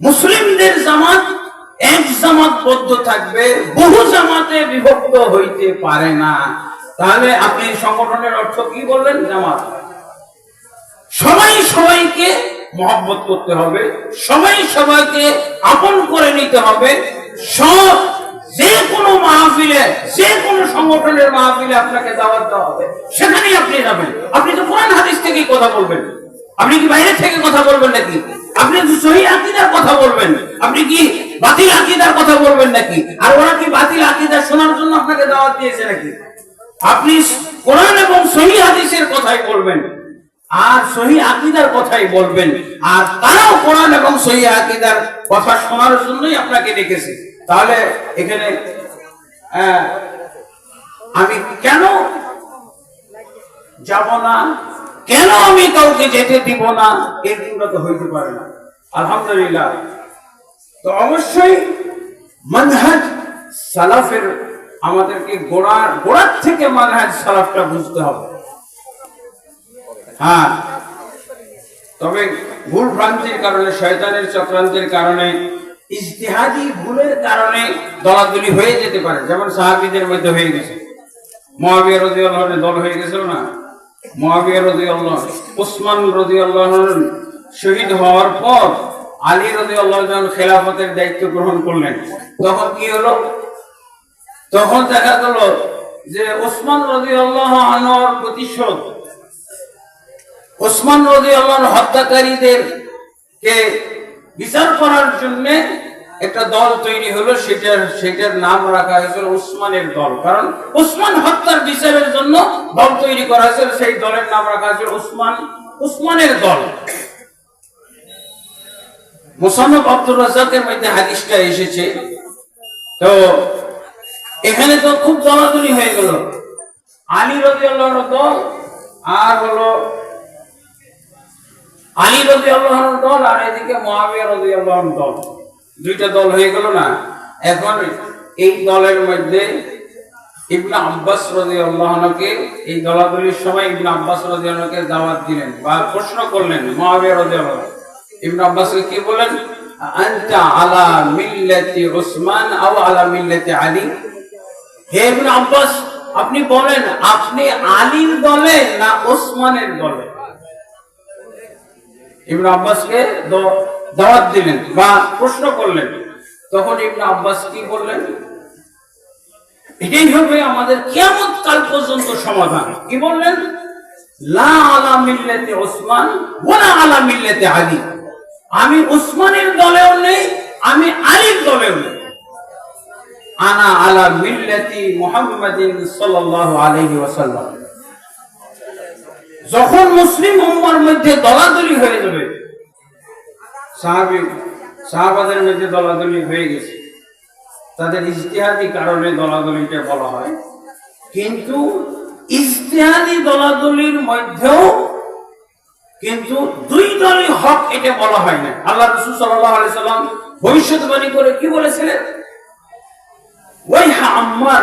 মুসলিমদের জামাত এক জামাতবদ্ধ থাকবে, বহু জামাতে বিভক্ত হইতে পারে না। তাহলে আপনি সংগঠনের অর্থ কি বললেন, জামাত? সবাই সবাইকে মহব্বত করতে হবে, সবাই সবাইকে আপন করে নিতে হবে। সব যে কোনো মাহফিলে, যে কোনো সংগঠনের মাহফিলে আপনাকে দাওয়াত দেওয়া হবে। সেখানেই আপনি যাবেন। আপনি তো কোরআন হাদিস থেকেই কথা বলবেন। আপনি কি বাইরে থেকে কথা বলবেন নাকি? আপনি সহি আকিদার কথা বলবেন। আপনি কি বাতিল আকিদার কথা বলবেন নাকি? আর ওরা কি বাতিল আকিদা শোনার জন্য আপনাকে দাওয়াত দিয়েছে নাকি? আপনি কোরআন এবং সহি হাদিসের কথাই বলবেন। আর সহি আকিদার কথাই বলবেন। আর তারাও কোরআন এবং সহি আকিদার কথা শোনার জন্যই আপনাকে ডেকেছে। তাহলে এখানে আহ, আমি কেন যাব না? কেন আমি কাউকে যেতে দিব না? এই দিনটা তো হইতে পারে না। আলহামদুলিল্লাহ। তো অবশ্যই মানহাজ সালাফের আমাদেরকে গোড়ার গোড়ার থেকে মানহাজ সালাফটা বুঝতে হবে। হ্যাঁ। তবে ভুল ভ্রান্তির কারণে, শয়তানের চক্রান্তের কারণে, ইজতিহাদি ভুলের কারণে দলাদলি হয়ে যেতে পারে। যেমন সাহাবিদের মধ্যে হয়ে গেছে। মহাবিয়া রদি আল্লাহনের দল হয়ে গেছিল না? মহাবিয়া রদি আল্লাহ উসমান রদি আল্লাহর শহীদ হওয়ার পর আলী আল্লাহ খেলাফতের দায়িত্ব গ্রহণ করলেন, তখন কি হলো? তখন দেখা গেল যে ওসমান রদি আল্লাহ আনোয়ার প্রতিশোধ, ওসমান রদি আল্লাহর হত্যাকারীদের কে বিচার করার জন্য একটা দল তৈরি হলো, সেটার সেটার নাম রাখা হয়েছিল উসমানের দল। কারণ উসমান হত্যার বিচারের জন্য দল তৈরি করা হয়েছিল, সেই দলের নাম রাখা হয়েছিল উসমান উসমানের দল। মুসান্নফ আব্দুর রাজাকের মধ্যে হাদিসটা এসেছে। তো এখানে তো খুব দলাদলি হয়ে গেল। আলী রবি আল্লাহর দল আর হলো আলী রবি দল আর এদিকে মহাবিয়া রবি দল। দুইটা দল হয়ে গেল না? এখন এই দলের মধ্যে ইবনা আব্বাস রদি আল্লাহকে এই দলাদলির সময় ইবনা আব্বাস রদি আল্লাহকে দাওয়াত দিলেন বা প্রশ্ন করলেন মহাবিয়া রদি আল্লাহ ইবনা আব্বাসকে কি বলেন? আনতা আলা মিল্লাতি উসমান আও আলা মিল্লাতি আলী। হে ইবনে আব্বাস, আপনি বলেন, আপনি আলীর দলে না ওসমানের দলে? ইবনে আব্বাসকে দাওয়াত দিলেন বা প্রশ্ন করলেন। তখন ইবনে আব্বাস কি বললেন? এটাই হবে আমাদের কেমন কাল পর্যন্ত সমাধান। কি বললেন? লা আলা মিল্লাতে ওসমান ওয়ালা আলা মিল্লাতে আলী। আমি ওসমানের দলেও নেই, আমি আলীর দলেও নেই। আনা আলা মিল্লাতি মুহাম্মাদিন সাল্লাল্লাহু আলাইহি ওয়াসাল্লাম। যখন মুসলিম উম্মার মধ্যে দলাদলি হয়ে যাবে, সাহাবি সাহাবাদের মধ্যে দলাদলি হয়ে গেছে। তাদের ইজতিহাদি কারণে দলাদলিটা বলা হয়। কিন্তু ইজতিহাদি দলাদলির মধ্যেও কিন্তু দুই দলই হক এটা বলা হয় না। আল্লাহ রসুল সাল্লাম ভবিষ্যৎবাণী করে কি বলেছিলেন? ওই হা আম্মার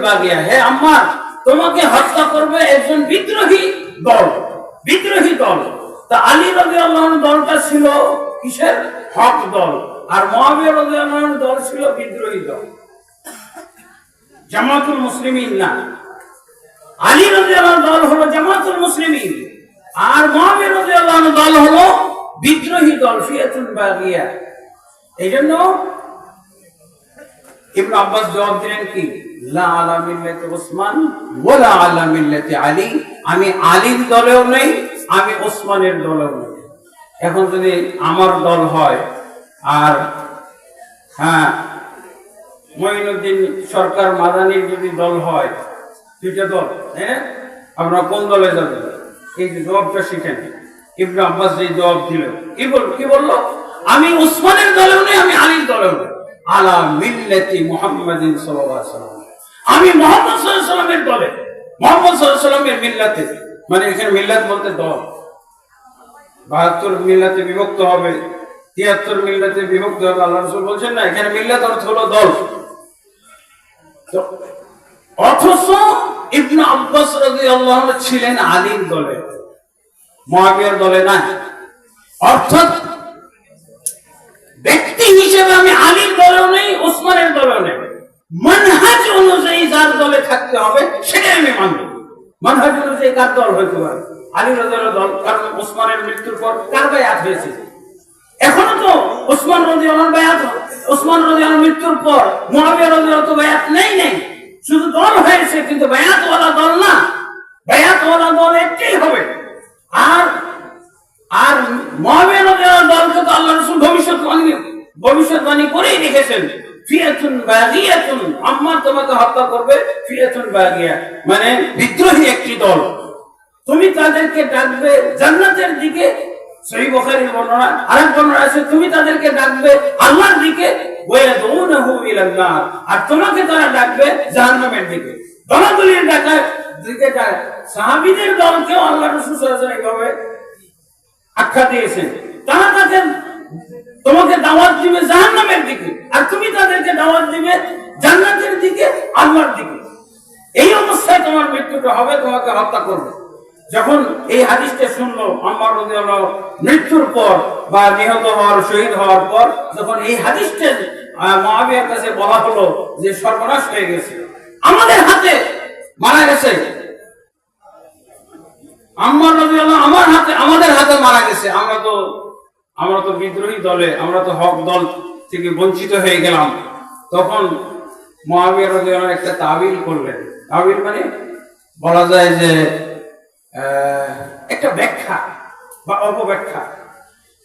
বাগিয়া। হে আম্মার, তোমাকে হত্যা করবে একজন বিদ্রোহী দল। বিদ্রোহী দল। তা আলী রবি দলটা ছিল কিসের? হক দল। আর মহাবীর রবি দল ছিল বিদ্রোহী দল। জামাতুল মুসলিমিন না। আলী রবি দল হলো জামাতুল মুসলিমিন আর মহাবীর রবি আল্লাহর দল হলো, বিদ্রোহী দল এই জন্য আব্বাস জবাব দিলেন কি? লা ওসমান আলা আমি আলীর দলেও নেই, আমি ওসমানের দলেও নেই। এখন যদি আমার দল হয়, আর হ্যাঁ মঈনুদ্দিন সরকার মাদানির যদি দল হয়, দুইটা দল হ্যাঁ আপনারা কোন দলে যাবেন? এই জবাবটা শিখেন। ইবনে আব্বাস যে জবাব দিল কি বল, কি বলল? আমি উসমানের দলেও নেই, আমি আলীর দলেও নেই। আলা মিল্লাতি মুহাম্মাদিন সাল্লাল্লাহু আলাইহি আমি মোহাম্মদ সাল্লাল্লাহু ওয়াসাল্লামের দলে। মোহাম্মদ আলাইহি মিল্লাতে। মানে এখানে মিল্লাত বলতে দল। বাহাত্তর মিল্লাতে বিভক্ত হবে, তিয়াত্তর মিল্লাতে বিভক্ত হবে, আল্লাহ রসুল বলছেন না, এখানে মিল্লাত অর্থ হলো দল। অথচ ইবনু আব্বাস রাদিয়াল্লাহু ছিলেন আলীর দলে মুয়াবিয়ার দলে না। অর্থাৎ ব্যক্তি হিসেবে আমি আলীর দলেও নেই ওসমানের দলেও নেই। মানহাজ অনুযায়ী যার দলে থাকতে হবে, সেটাই আমি মানব মানহাজ অনুযায়ী কার দল হইতে পারে? আলী রাজার দল, কারণ ওসমানের মৃত্যুর পর কার বায়াত হয়েছে? এখনও তো ওসমান রাদিয়াল্লাহু বায়াত ওসমান রাদিয়াল্লাহু মৃত্যুর পর মুয়াবিয়া রাদিয়াল্লাহু তো বায়াত নেই নেই। শুধু দল হয়েছে, কিন্তু বায়াতওয়ালা দল না। বায়াতওয়ালা দল একটাই হবে। আর আর মহাবিয়া রদি দলকে তো আল্লাহ রসুল ভবিষ্যৎবাণী ভবিষ্যৎবাণী করেই রেখেছেন। ফিয়াতুন বাগিয়াতুন। আম্মা তোমাকে হত্যা করবে, ফিয়াতুন বাগিয়া। মানে বিদ্রোহী একটি দল। তুমি তাদেরকে ডাকবে জান্নাতের দিকে। সেই বখারির বর্ণনা। আরেক বর্ণনা আছে, তুমি তাদেরকে ডাকবে আল্লাহর দিকে। আর তোমাকে তারা ডাকবে জাহান্নামের দিকে। দলাদলির ডাকার দিকে ডাক সাহাবীদের দলকেও আল্লাহ রাসূল সাল্লাল্লাহু এইভাবে আখ্যা দিয়েছেন। তারা তাকে তোমাকে দাওয়াত দিবে জাহান্নামের দিকে। আর তুমি তাদেরকে দাওয়াত দিবে জান্নাতের দিকে, আল্লাহর দিকে। এই অবস্থায় তোমার মৃত্যুটা হবে, তোমাকে হত্যা করবে। যখন এই হাদিসটা শুনলো আমার মৃত্যুর পর বা নিহত হওয়ার শহীদ হওয়ার পর যখন এই হাদিসটা আহ, মুআবিয়ার কাছে বলা হলো যে সর্বনাশ হয়ে গেছে আমাদের হাতে মারা গেছে। আমার রাদিয়াল্লাহু আমার হাতে আমাদের হাতে মারা গেছে। আমরা তো আমরা তো বিদ্রোহী দলে আমরা তো হক দল থেকে বঞ্চিত হয়ে গেলাম। তখন মহাবীর একটা তাবিল করলেন। তাবিল মানে বলা যায় যে একটা ব্যাখ্যা বা অপব্যাখ্যা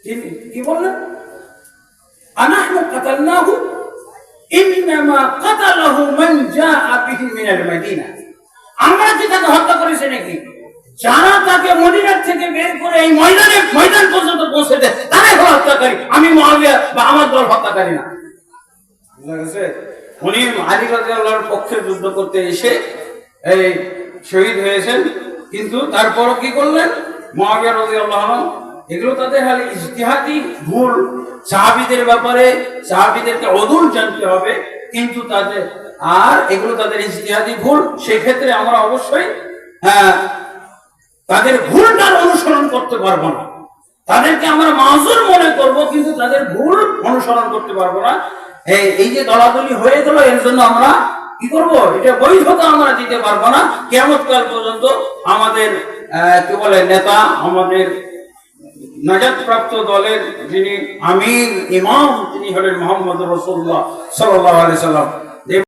তিনি কি বললেন? আনাহনু কাতালনাহু, ইন্নামা কাতালাহু মান জাআ বিহি মিনাল মাদিনা। আমরা কি তাকে হত্যা করেছি নাকি? যারা তাকে মদিনার থেকে বের করে এই ময়দানে, ময়দান পর্যন্ত পৌঁছে দেয়, তারাই হলো হত্যাকারী। আমি মহাবিয়া বা আমার দল হত্যাকারী না। বুঝা গেছে? উনি আলী রাদিয়াল্লাহর পক্ষে যুদ্ধ করতে এসে এই শহীদ হয়েছেন। কিন্তু তারপরও কি করলেন? এগুলো তাদের হালে ইজতিহাদি ভুল। সাহাবিদের ব্যাপারে সাহাবীদেরকে অদূর জানতে হবে, কিন্তু তাদের, আর এগুলো তাদের ইজতিহাদি ভুল, সেক্ষেত্রে আমরা অবশ্যই হ্যাঁ তাদের ভুলটার অনুসরণ করতে পারব না। তাদেরকে আমরা মাজুর মনে করব, কিন্তু তাদের ভুল অনুসরণ করতে পারব না। এই যে দলাদলি হয়ে গেল, এর জন্য আমরা কি করব? এটা বৈধতা আমরা দিতে পারব না। কেমন কাল পর্যন্ত আমাদের কি বলে, নেতা, আমাদের নাজাদপ্রাপ্ত দলের যিনি আমির, ইমাম, তিনি হলেন মোহাম্মদ রসুল্লাহ সাল্লাহ আলি সাল্লাম